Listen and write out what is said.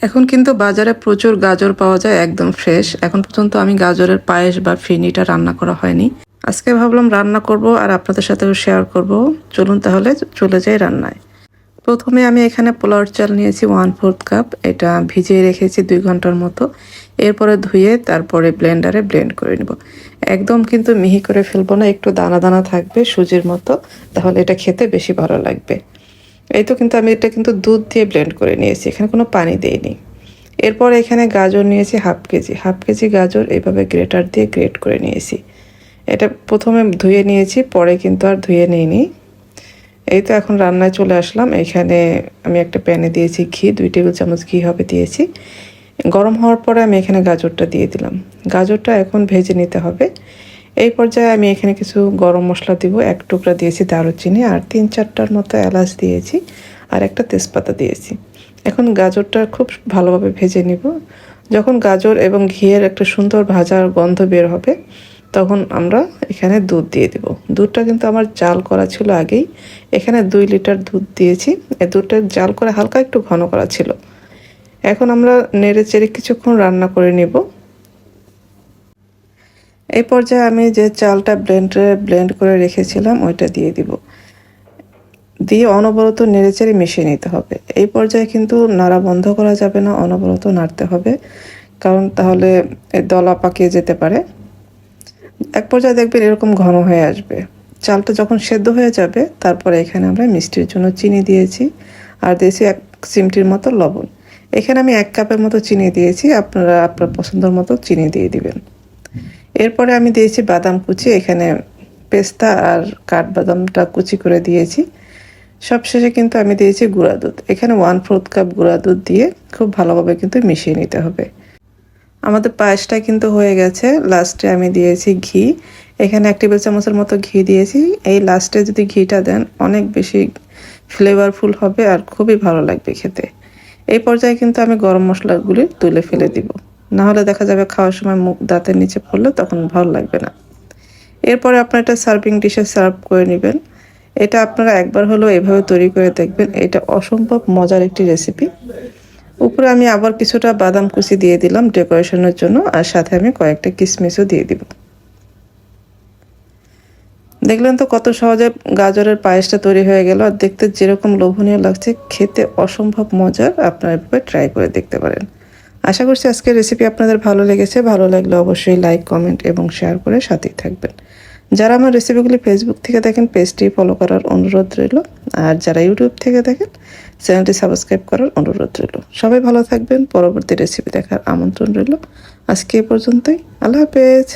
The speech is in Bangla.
এখন কিন্তু বাজারে প্রচুর গাজর পাওয়া যায় একদম ফ্রেশ এখন পর্যন্ত আমি গাজরের পায়েস বা ফিনিটা রান্না করা হয়নি। আজকে ভাবলাম রান্না করব আর আপনাদের সাথেও শেয়ার করব। চলুন তাহলে চলে যাই রান্নায়। প্রথমে আমি এখানে পোলাওর চাল নিয়েছি ওয়ান ফোর্থ কাপ এটা ভিজিয়ে রেখেছি দুই ঘণ্টার মতো। এরপরে ধুয়ে তারপরে ব্লেন্ডারে ব্লেন্ড করে নেব। একদম কিন্তু মিহি করে ফেলব না, একটু দানা দানা থাকবে সুজির মতো। তাহলে এটা খেতে বেশি ভালো লাগবে। এই তো কিন্তু আমি এটা কিন্তু দুধ দিয়ে ব্লেন্ড করে নিয়েছি, এখানে কোনো পানি দেইনি। এরপর এখানে গাজর নিয়েছি হাফ কেজি হাফ কেজি গাজর এইভাবে গ্রেটার দিয়ে গ্রেট করে নিয়েছি। এটা প্রথমে ধুয়ে নিয়েছি, পরে কিন্তু আর ধুয়ে নিইনি। এই তো এখন রান্নায় চলে আসলাম, এখানে আমি একটা প্যানে দিয়েছি ঘি, দুই টেবিল চামচ ঘি হবে দিয়েছি। গরম হওয়ার পরে আমি এখানে গাজরটা দিয়ে দিলাম। গাজরটা এখন ভেজে নিতে হবে। এই পর্যায়ে আমি এখানে কিছু গরম মশলা দিব, এক টুকরা দিয়েছি দারুচিনি আর তিন চারটার মতো এলাচ দিয়েছি আর একটা তেজপাতা দিয়েছি। এখন গাজরটা খুব ভালোভাবে ভেজে নিব। যখন গাজর এবং ঘিয়ের একটা সুন্দর ভাজার গন্ধ বের হবে, তখন আমরা এখানে দুধ দিয়ে দিব। দুধটা কিন্তু আমার জাল করা ছিল আগেই। এখানে দুই লিটার দুধ দিয়েছি। এই দুধটা জাল করে হালকা একটু ঘন করা ছিল। এখন আমরা নেড়ে চেড়ে কিছুক্ষণ রান্না করে নিব। এই পর্যায়ে আমি যে চালটা ব্লেন্ডে ব্লেন্ড করে রেখেছিলাম, ওইটা দিয়ে দিব। দিয়ে অনবরত নেড়েচেড়ে মিশিয়ে নিতে হবে। এই পর্যায়ে কিন্তু নাড়া বন্ধ করা যাবে না, অনবরত নাড়তে হবে। কারণ তাহলে দলা পাকিয়ে যেতে পারে। এক পর্যায়ে দেখবেন এরকম ঘন হয়ে আসবে। চালটা যখন সেদ্ধ হয়ে যাবে, তারপরে এখানে আমরা মিষ্টির জন্য চিনি দিয়েছি আর দিয়েছি এক চিমটির মতো লবণ। এখানে আমি এক কাপের মতো চিনি দিয়েছি, আপনারা আপনার পছন্দের মতো চিনি দিয়ে দিবেন। এরপরে আমি দিয়েছি বাদাম কুচি, এখানে পেস্তা আর কাঠবাদামটা কুচি করে দিয়েছি। সবশেষে কিন্তু আমি দিয়েছি গুঁড়া দুধ। এখানে ওয়ান ফোর্থ কাপ গুঁড়া দুধ দিয়ে খুব ভালোভাবে কিন্তু মিশিয়ে নিতে হবে। আমাদের পায়েসটা কিন্তু হয়ে গেছে। লাস্টে আমি দিয়েছি ঘি। এখানে এক টেবিল চামচের মতো ঘি দিয়েছি। এই লাস্টে যদি ঘিটা দেন, অনেক বেশি ফ্লেভারফুল হবে আর খুবই ভালো লাগবে খেতে। এই পর্যায়ে কিন্তু আমি গরম মশলাগুলি তুলে ফেলে দিব। না হলে দেখা যাবে খাওয়ার সময় মুখ দাঁতের নিচে পড়লে তখন ভালো লাগবে না। এরপরে আপনার এটা সার্ভিং ডিশে সার্ভ করে নেবেন। এটা আপনারা একবার হলেও এভাবে তৈরি করে দেখবেন। এটা অসম্ভব মজার একটি রেসিপি উপরে আমি আবার কিছুটা বাদাম কুচি দিয়ে দিলাম ডেকোরেশনের জন্য। আর সাথে আমি কয়েকটা কিশমিশও দিয়ে দিব। দেখলেন তো কত সহজে গাজরের পায়েসটা তৈরি হয়ে গেল। আর দেখতে যেরকম লোভনীয় লাগছে, খেতে অসম্ভব মজার। আপনারা এভাবে ট্রাই করে দেখতে পারেন। আশা করছি আজকের রেসিপি আপনাদের ভালো লেগেছে। ভালো লাগলে অবশ্যই লাইক কমেন্ট এবং শেয়ার করে সাথেই থাকবেন। যারা আমার রেসিপিগুলি ফেসবুক থেকে দেখেন পেজটি ফলো করার অনুরোধ রইল। আর যারা ইউটিউব থেকে দেখেন চ্যানেলটি সাবস্ক্রাইব করার অনুরোধ রইল। সবাই ভালো থাকবেন। পরবর্তী রেসিপি দেখার আমন্ত্রণ রইল। আজকে এ পর্যন্তই। আল্লাহ হাফেজ।